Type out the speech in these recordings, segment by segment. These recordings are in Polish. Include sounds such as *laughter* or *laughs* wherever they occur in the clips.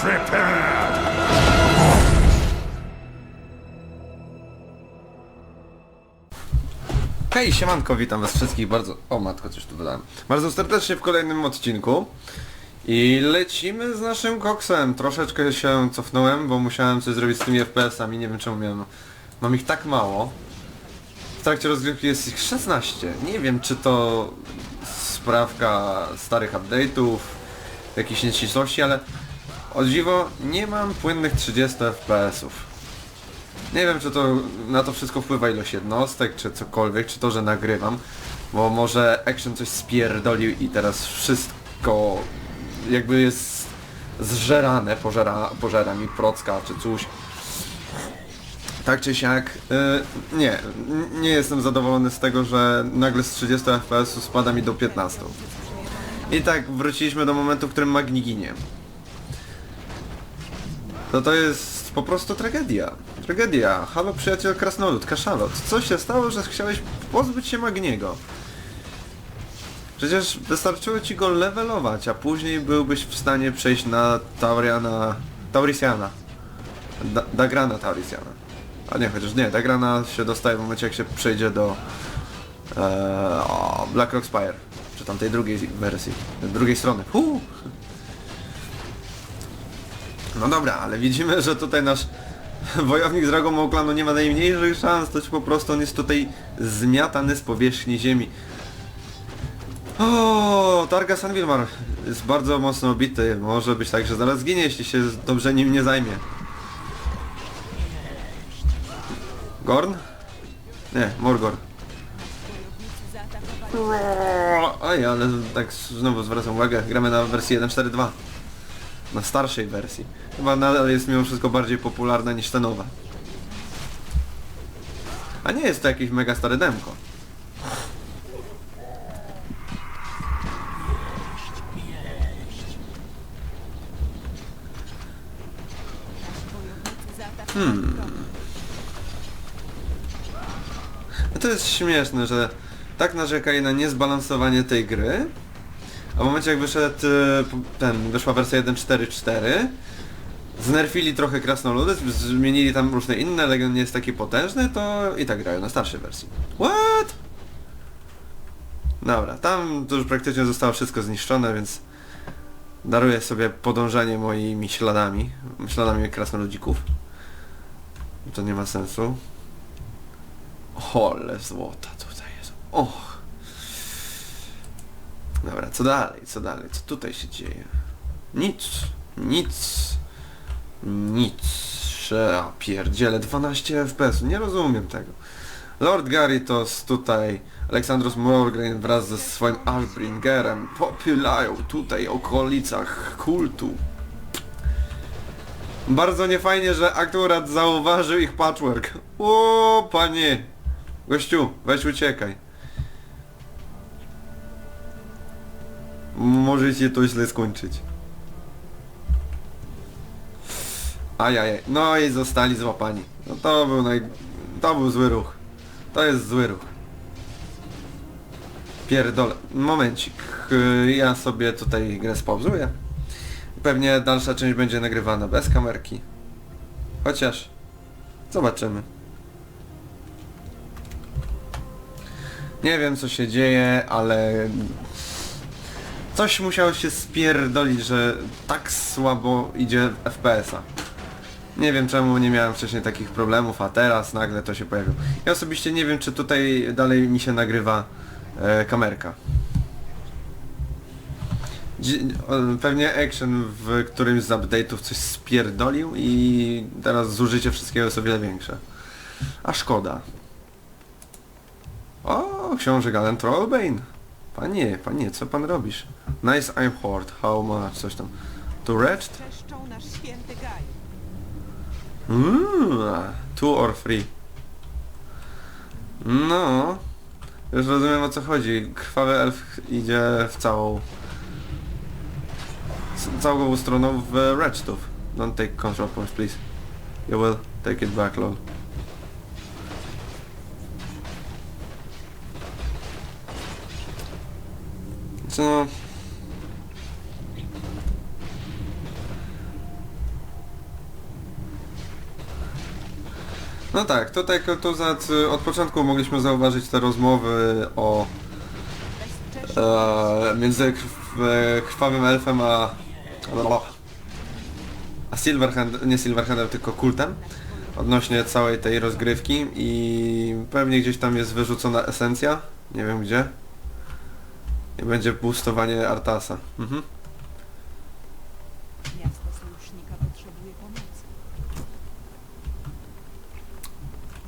prepared! Hej, siemanko, witam was wszystkich bardzo... O matko, coś tu dodałem. Bardzo serdecznie w kolejnym odcinku. I lecimy z naszym koksem. Troszeczkę się cofnąłem, bo musiałem coś zrobić z tymi FPS-ami, nie wiem czemu miałem... Mam ich tak mało. W trakcie rozgrywki jest ich 16. Nie wiem, czy to sprawka starych update'ów, jakichś nieścisłości, ale o dziwo nie mam płynnych 30 FPS-ów. Nie wiem, czy to na to wszystko wpływa ilość jednostek, czy cokolwiek, czy to, że nagrywam, bo może Action coś spierdolił i teraz wszystko jakby jest zżerane, pożera, pożera mi procka, czy coś. Tak czy siak, y, nie, nie jestem zadowolony z tego, że nagle z 30 fps spada mi do 15. I tak wróciliśmy do momentu, w którym Magni ginie. No to jest po prostu tragedia. Tragedia. Halo przyjaciel Krasnolud, Kaszalot. Co się stało, że chciałeś pozbyć się Magniego? Przecież wystarczyło ci go levelować, a później byłbyś w stanie przejść na Tauriana... Taurisiana. Da, Dagrana Taurisiana. A nie, chociaż nie, Dagrana się dostaje w momencie jak się przejdzie do... E, o, Black Rock Spire. Czy tamtej drugiej wersji. Drugiej strony. Huu! No dobra, ale widzimy, że tutaj nasz wojownik z Dragą Klanu nie ma najmniejszych szans, to po prostu on jest tutaj zmiatany z powierzchni ziemi. O, Targa San Wilmar jest bardzo mocno obity, może być tak, że zaraz zginie, jeśli się dobrze nim nie zajmie. Gorn? Nie, Morgor. Oj, ale tak znowu zwracam uwagę, gramy na wersji 1.4.2 na starszej wersji. Chyba nadal jest mimo wszystko bardziej popularna niż ta nowa. A nie jest to jakieś mega stare demko. No to jest śmieszne, że tak narzekali na niezbalansowanie tej gry, a w momencie jak wyszedł e, ten, wyszła wersja 1.4.4 Znerfili trochę krasnoludy, zmienili tam różne inne, Legion nie jest taki potężny, to i tak grają na starszej wersji. What? Dobra, tam to już praktycznie zostało wszystko zniszczone, więc daruję sobie podążanie moimi śladami, śladami krasnoludzików. To nie ma sensu. Ole złota tutaj jest. Och. Dobra, co dalej, co dalej, co tutaj się dzieje? Nic, nic, nic. A pierdziele, 12 FPS, nie rozumiem tego. Lord Garitos tutaj, Aleksandros Morgan wraz ze swoim Albringerem popylają tutaj okolicach kultu. Bardzo niefajnie, że akurat zauważył ich patchwork. O, panie! Gościu, weź uciekaj. Może się to źle skończyć. Ajajaj, no i zostali złapani. No to był naj... To był zły ruch. To jest zły ruch. Pierdolę. Momencik. Ja sobie tutaj grę spauzuję. Pewnie dalsza część będzie nagrywana bez kamerki. Chociaż... Zobaczymy. Nie wiem co się dzieje, ale Coś musiało się spierdolić, że tak słabo idzie FPS-a. Nie wiem czemu nie miałem wcześniej takich problemów, a teraz nagle to się pojawiło. Ja osobiście nie wiem czy tutaj dalej mi się nagrywa e, kamerka. Dzi pewnie Action w którymś z update'ów coś spierdolił i teraz zużycie wszystkiego jest o wiele większe. A szkoda. O, książę Galen Trollbane. Panie, panie, co pan robisz? Nice I'm horde, how much, coś tam. To wretched? Czeszczą nasz święty gaj. Mmm, two or three. No, już rozumiem o co chodzi. Krwawy elf idzie w całą... całą stroną w wretchedów. Don't take control points, please. You will take it back, lol. Co No tak, tutaj to za, od początku mogliśmy zauważyć te rozmowy o e, między krw, e, krwawym elfem a a Silverhand, nie Silverhandem, tylko kultem odnośnie całej tej rozgrywki i pewnie gdzieś tam jest wyrzucona esencja, nie wiem gdzie i będzie boostowanie Artasa. Mhm. Miasto potrzebuje pomocy.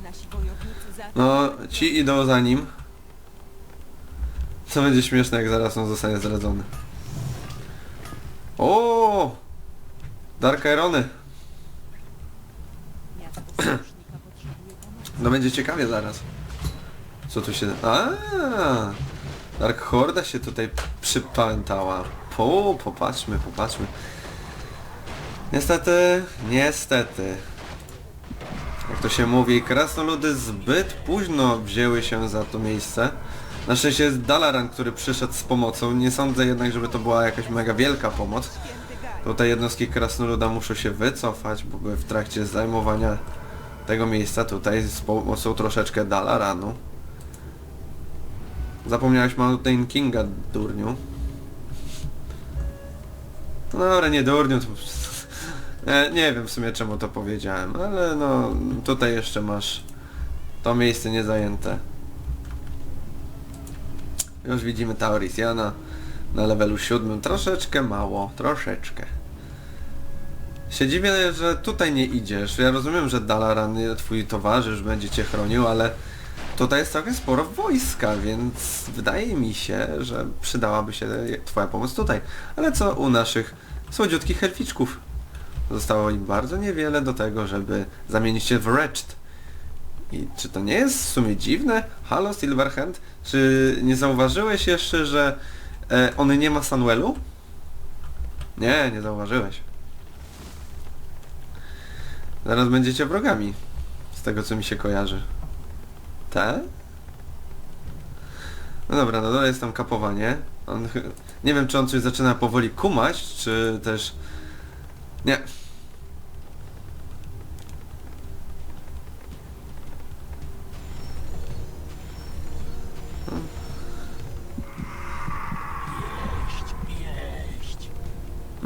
Nasi wojownicy za No, ci idą za nim. Co będzie śmieszne, jak zaraz on zostanie zdradzony. O! Dark Irony. *clears throat* No będzie ciekawie zaraz. Co tu się... A, Dark Horda się tutaj przypamiętała. Po, popatrzmy, popatrzmy. Niestety, niestety. To się mówi, krasnoludy zbyt późno wzięły się za to miejsce. Na szczęście jest Dalaran, który przyszedł z pomocą. Nie sądzę jednak, żeby to była jakaś mega wielka pomoc. Tutaj jednostki krasnoluda muszą się wycofać, bo były w trakcie zajmowania tego miejsca tutaj z pomocą troszeczkę Dalaranu. Zapomniałeś Mountain Kinga, durniu. No dobra, nie durniu, to... E, nie wiem w sumie czemu to powiedziałem, ale no tutaj jeszcze masz to miejsce niezajęte. Już widzimy Taurisiana na levelu siódmym. Troszeczkę mało, troszeczkę. Się dziwię, że tutaj nie idziesz. Ja rozumiem, że Dalaran, twój towarzysz, będzie cię chronił, ale tutaj jest całkiem sporo wojska, więc wydaje mi się, że przydałaby się twoja pomoc tutaj. Ale co u naszych słodziutkich elficzków? Zostało im bardzo niewiele do tego, żeby zamienić się w Wretched. I czy to nie jest w sumie dziwne? Halo Silverhand? Czy nie zauważyłeś jeszcze, że e, on nie ma Sanuelu? Nie, nie zauważyłeś. Zaraz będziecie wrogami. Z tego co mi się kojarzy. Te? No dobra, no dole jest tam kapowanie. On, nie wiem czy on coś zaczyna powoli kumać, czy też... Nie.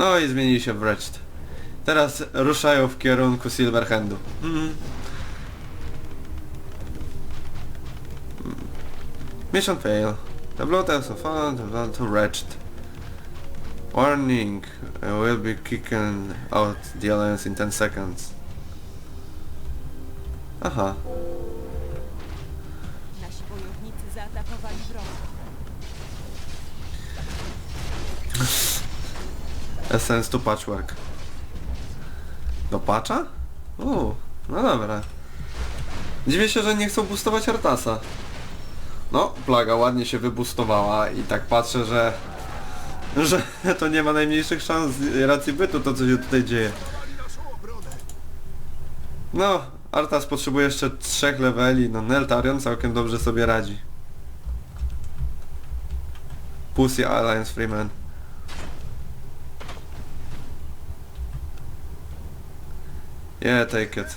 No i zmienili się w Wretched. Teraz ruszają w kierunku Silverhandu. Mhm. Mission fail. The blood has fallen to Wretched. Warning, I will be kicking out the alliance in 10 seconds. Aha. Nasi wojownicy zaatakowali wroga. Essence to patchwork. Do patcha? Uuu, no dobra. Dziwię się, że nie chcą boostować Artasa. No, plaga ładnie się wybustowała i tak patrzę, że... że *laughs* to nie ma najmniejszych szans racji bytu to, co się tutaj dzieje. No, Artas potrzebuje jeszcze trzech leveli, no Neltarion całkiem dobrze sobie radzi. Pussy Alliance Freeman. Yeah, take it.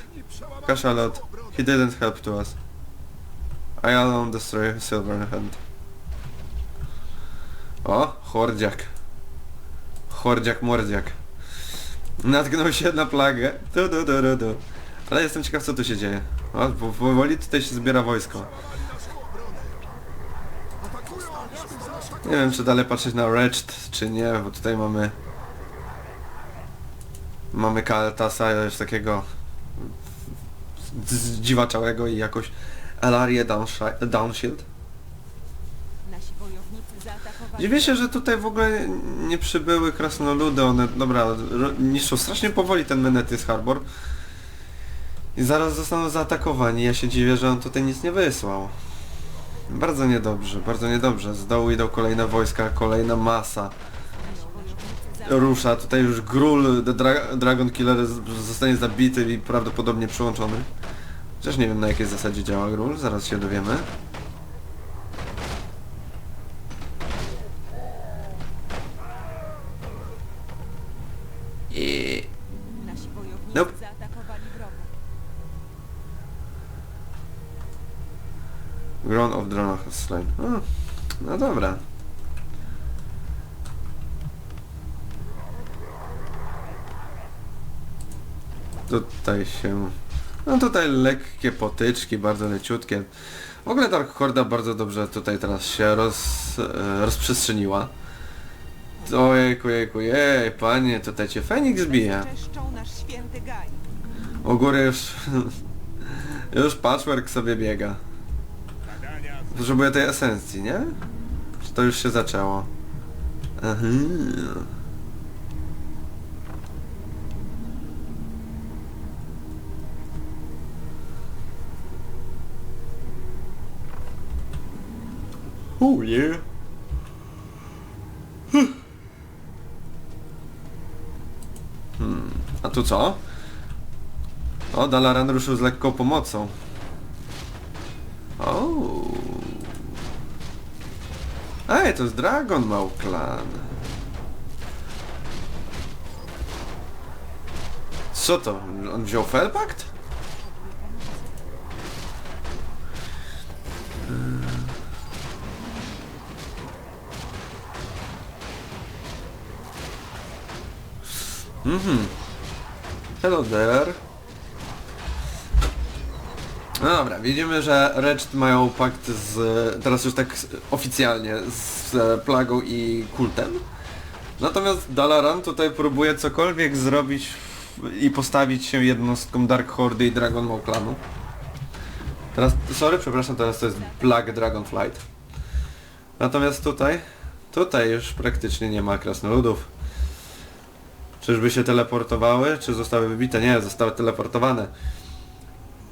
Cachalot, he didn't help to us. I alone destroy Silverhand. O, Hordziak. Hordziak Mordziak. Natknął się na plagę. Du, du, du, du, du. Ale jestem ciekaw co tu się dzieje. O, powoli tutaj się zbiera wojsko. Nie wiem czy dalej patrzeć na Wretched, czy nie, bo tutaj mamy... Mamy Kaltasa już takiego... zdziwaczałego i jakoś Elarię Downshi- Downshield. Dziwię się, że tutaj w ogóle nie przybyły krasnoludy, one, dobra, niszczą strasznie powoli ten Menetys Harbor. I zaraz zostaną zaatakowani, ja się dziwię, że on tutaj nic nie wysłał. Bardzo niedobrze, bardzo niedobrze. Z dołu idą kolejne wojska, kolejna masa. Rusza, tutaj już Grul, the Dra Dragon Killer zostanie zabity i prawdopodobnie przyłączony. Chociaż nie wiem na jakiej zasadzie działa Grul, zaraz się dowiemy. I Nasi wojownicy Nope. zaatakowali wroga. Of Drona has slain. O, no dobra. Tutaj się... No tutaj lekkie potyczki, bardzo leciutkie. W ogóle Dark Horda bardzo dobrze tutaj teraz się roz, e, rozprzestrzeniła. Ojejku, jejku, jej, panie, tutaj cię Feniks bije. U góry już... *laughs* już patchwork sobie biega. Potrzebuję tej esencji, nie? Czy to już się zaczęło? Aha. Oh yeah. Hmm. A tu co? O, Dalaran ruszył z lekką pomocą. O. Ej, to jest Dragon Mał Clan. Co to? On wziął Felpakt? Mhm. Hello there. No dobra, widzimy, że Reczt mają pakt z, teraz już tak oficjalnie, z Plagą i Kultem. Natomiast Dalaran tutaj próbuje cokolwiek zrobić i postawić się jednostką Dark Hordy i Dragon Maw Clanu. Teraz, sorry, przepraszam, teraz to jest Plague Dragonflight. Natomiast tutaj, tutaj już praktycznie nie ma krasnoludów. Czyżby się teleportowały, czy zostały wybite? Nie, zostały teleportowane.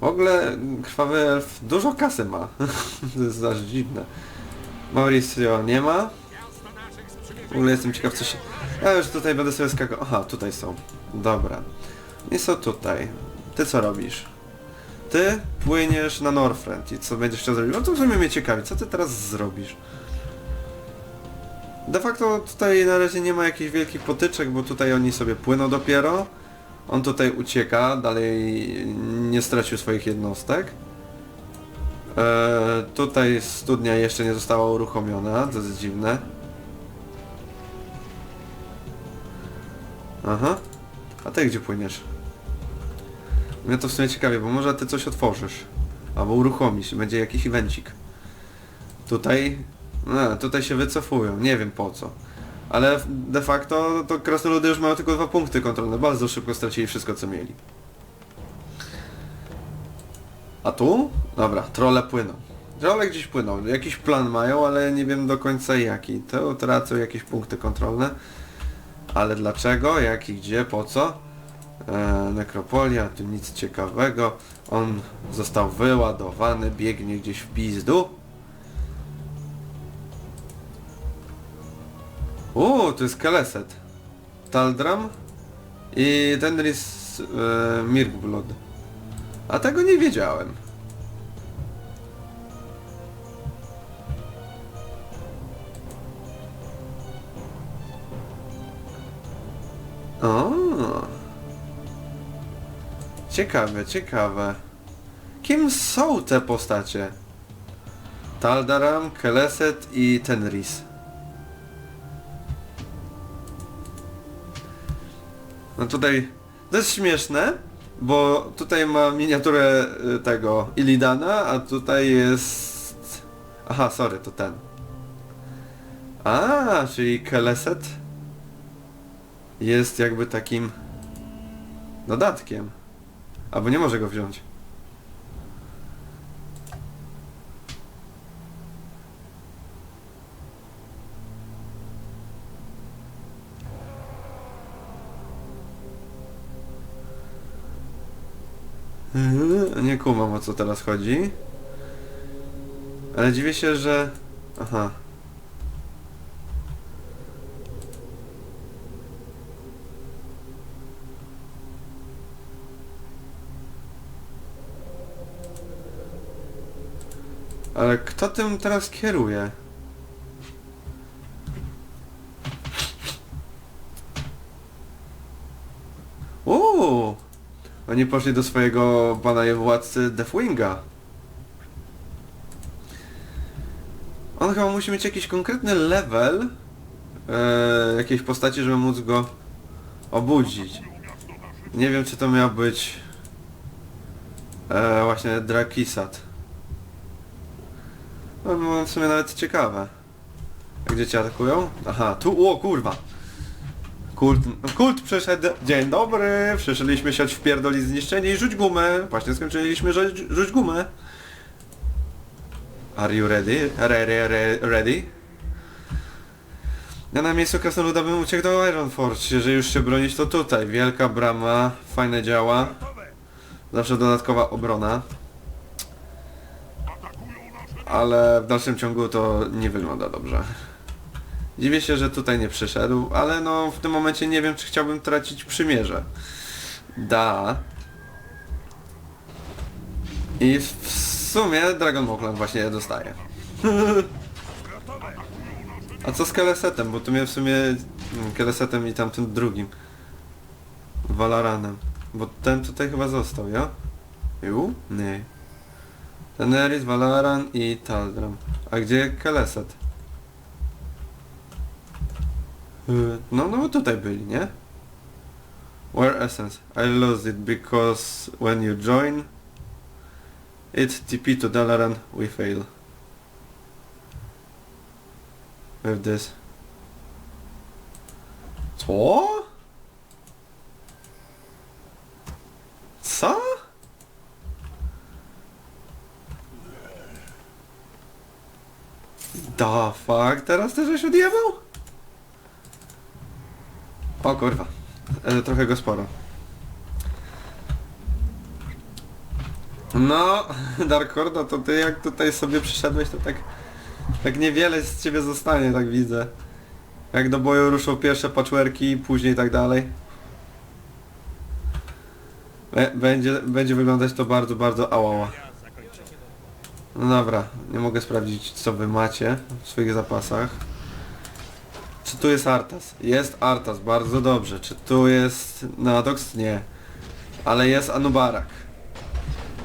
W ogóle krwawy elf dużo kasy ma. *laughs* to jest aż dziwne. Mauricio nie ma. W ogóle jestem ciekaw co się... Ja już tutaj będę sobie skakał. Aha, tutaj są. Dobra. I są tutaj. Ty co robisz? Ty płyniesz na Northrend i co będziesz chciał zrobić? No to w sumie mnie ciekawi, co ty teraz zrobisz? De facto tutaj na razie nie ma jakichś wielkich potyczek, bo tutaj oni sobie płyną dopiero. On tutaj ucieka, dalej nie stracił swoich jednostek. Eee, tutaj studnia jeszcze nie została uruchomiona, to jest dziwne. Aha. A ty gdzie płyniesz? Mnie to w sumie ciekawie, bo może ty coś otworzysz. Albo uruchomisz, będzie jakiś evencik. Tutaj... Tutaj się wycofują, nie wiem po co. Ale de facto to krasnoludy już mają tylko dwa punkty kontrolne, bardzo szybko stracili wszystko co mieli. A tu? Dobra, trole płyną. Trole gdzieś płyną, jakiś plan mają, ale nie wiem do końca jaki. To tracą jakieś punkty kontrolne. Ale dlaczego, jaki, gdzie, po co? E, nekropolia, tu nic ciekawego. On został wyładowany, biegnie gdzieś w pizdu. Uuu, to jest Kaleset. Taldram i Tenris e. A tego nie wiedziałem. O. Ciekawe, ciekawe. Kim są te postacie? Taldaram, Keleset i Tenris. No tutaj to jest śmieszne, bo tutaj ma miniaturę y, tego Illidana, a tutaj jest... Aha, sorry, to ten. A, czyli Keleset jest jakby takim dodatkiem. Albo nie może go wziąć. Nie kumam o co teraz chodzi. Ale dziwię się, że... Aha. Ale kto tym teraz kieruje? Uuu! Oni poszli do swojego pana i władcy Deathwinga. On chyba musi mieć jakiś konkretny level e, jakiejś postaci, żeby móc go obudzić. Nie wiem czy to miał być e, właśnie Drakisat. No, no w sumie nawet ciekawe. Gdzie cię atakują? Aha, tu, o kurwa! Kult, kult przeszedł. Dzień dobry, przyszliśmy siać w pierdoli zniszczenie i rzuć gumę. Właśnie skończyliśmy rzuć, rzuć gumę. Are you ready? Re, re, re, ready? Ja na miejscu Krasnoluda bym uciekł do Ironforge. Jeżeli już się bronić, to tutaj. Wielka brama, fajne działa. Zawsze dodatkowa obrona. Ale w dalszym ciągu to nie wygląda dobrze. Dziwię się, że tutaj nie przyszedł, ale no w tym momencie nie wiem, czy chciałbym tracić przymierze. Da. I w sumie Dragon Ball właśnie je dostaje. A co z Kelesetem? Bo tu mnie w sumie mm, Kelesetem i tamtym drugim. Valaranem. Bo ten tutaj chyba został, ja? Ju? Nie. Daenerys, Valaran i Taldram. A gdzie Keleset? Y, No, no tutaj byli, nie? Where Essence? I lost it because when you join it TP to Dalaran we fail. With this. Co? Co? Da fuck, teraz też żeś odjebał? Kurwa, e, trochę go sporo. No, *laughs* Dark to ty jak tutaj sobie przyszedłeś, to tak, tak niewiele z ciebie zostanie, tak widzę. Jak do boju ruszą pierwsze patchworki, później tak dalej. Będzie, będzie wyglądać to bardzo, bardzo ałała. No dobra, nie mogę sprawdzić co wy macie w swoich zapasach. Czy tu jest Artas? Jest Artas, bardzo dobrze. Czy tu jest Nadox? Nie. Ale jest Anubarak.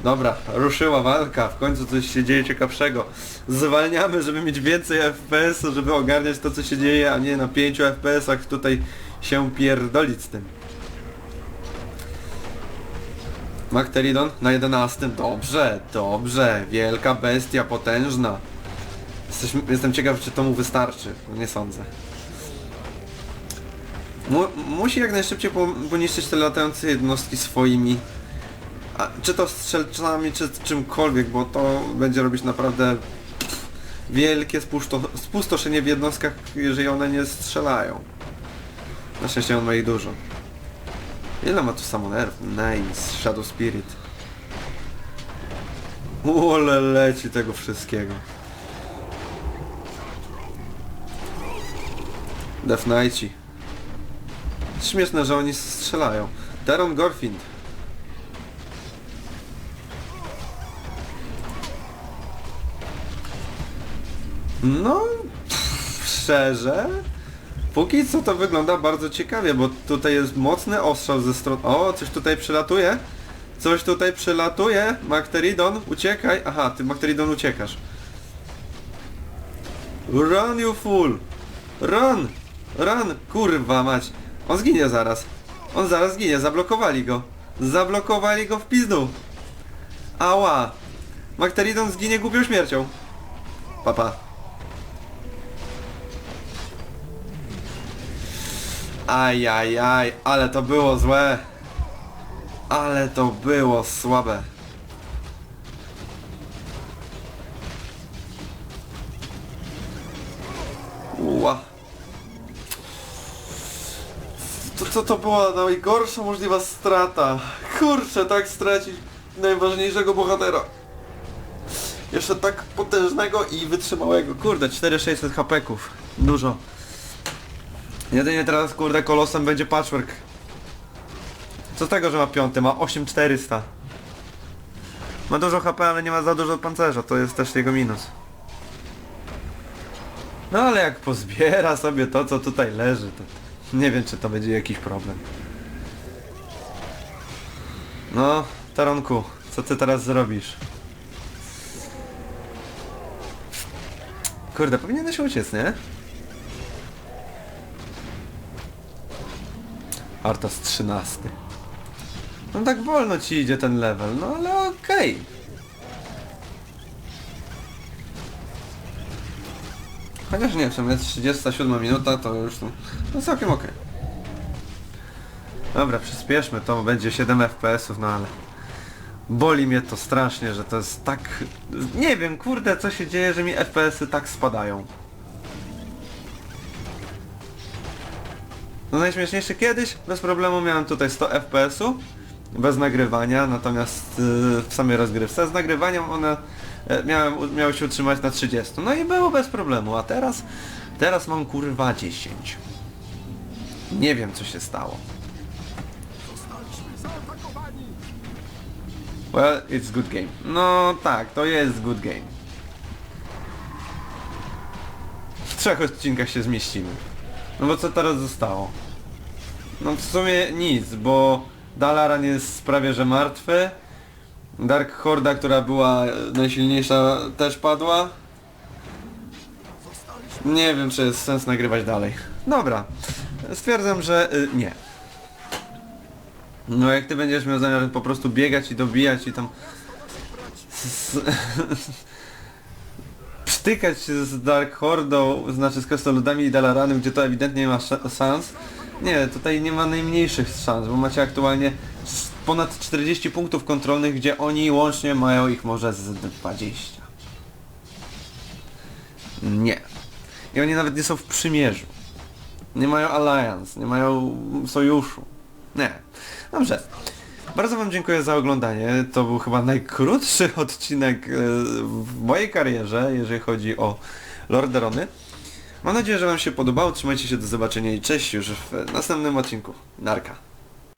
Dobra, ruszyła walka, w końcu coś się dzieje ciekawszego. Zwalniamy, żeby mieć więcej FPS, żeby ogarniać to co się dzieje, a nie na 5 FPS-ach tutaj się pierdolić z tym. Macteridon na 11. Dobrze, dobrze. Wielka bestia, potężna. Jesteś, jestem ciekaw, czy to mu wystarczy. Nie sądzę. Mu, musi jak najszybciej po, poniszczyć te latające jednostki swoimi... A, czy to strzelcami, czy czymkolwiek, bo to będzie robić naprawdę wielkie spusto, spustoszenie w jednostkach, jeżeli one nie strzelają. Na szczęście on ma ich dużo. Ile ma tu samonerw? Nice, Shadow Spirit. Ule leci tego wszystkiego. Death Knighti. Śmieszne, że oni strzelają. Daron Gorfind. No, pff, szczerze, póki co to wygląda bardzo ciekawie, bo tutaj jest mocny ostrzał ze strony... O, coś tutaj przylatuje. Coś tutaj przylatuje. Macteridon, uciekaj. Aha, ty Macteridon uciekasz. Run you fool! Run! Run! Kurwa mać! On zginie zaraz. On zaraz zginie, zablokowali go. Zablokowali go w pizdu. Ała! Macteridon zginie głupią śmiercią. Papa. Ajajaj, ale to było złe. Ale to było słabe. Ła. To co to była najgorsza możliwa strata? Kurczę, tak stracić najważniejszego bohatera. Jeszcze tak potężnego i wytrzymałego. Kurde, 4600 hapeków. Dużo. Jedynie teraz kurde kolosem będzie patchwork. Co z tego, że ma piąty? Ma 8400. Ma dużo HP, ale nie ma za dużo pancerza. To jest też jego minus. No ale jak pozbiera sobie to, co tutaj leży, to nie wiem, czy to będzie jakiś problem. No, Taronku, co ty teraz zrobisz? Kurde, powinieneś uciec, nie? Artas 13. No tak wolno ci idzie ten level, no ale okej. Chociaż nie, w sumie 37 minuta to już no, no całkiem okej. Dobra, przyspieszmy, to będzie 7 FPS-ów, no ale... Boli mnie to strasznie, że to jest tak... Nie wiem, kurde, co się dzieje, że mi FPS-y tak spadają. No najśmieszniejsze kiedyś, bez problemu miałem tutaj 100 FPS-u, bez nagrywania, natomiast yy, w samej rozgrywce z nagrywaniem one miałem, miały się utrzymać na 30. No i było bez problemu, a teraz, teraz mam kurwa 10. Nie wiem co się stało. Well, it's good game. No tak, to jest good game. W trzech odcinkach się zmieścimy. No bo co teraz zostało? No w sumie nic, bo Dalaran jest prawie że martwy. Dark Horda, która była e, najsilniejsza też padła. Nie wiem czy jest sens nagrywać dalej. Dobra. Stwierdzam, że y, nie. No jak ty będziesz miał zamiar po prostu biegać i dobijać i tam... *laughs* s- Przytykać się z Dark Hordą, znaczy z Krasnoludami i Dalaranem, gdzie to ewidentnie nie ma sz- szans. Nie, tutaj nie ma najmniejszych szans, bo macie aktualnie ponad 40 punktów kontrolnych, gdzie oni łącznie mają ich może z 20. Nie. I oni nawet nie są w przymierzu. Nie mają alliance, nie mają sojuszu. Nie. Dobrze. Bardzo Wam dziękuję za oglądanie. To był chyba najkrótszy *laughs* odcinek e, w mojej karierze, jeżeli chodzi o Lorderony. Mam nadzieję, że Wam się podobało. Trzymajcie się do zobaczenia i cześć już w następnym odcinku. Narka.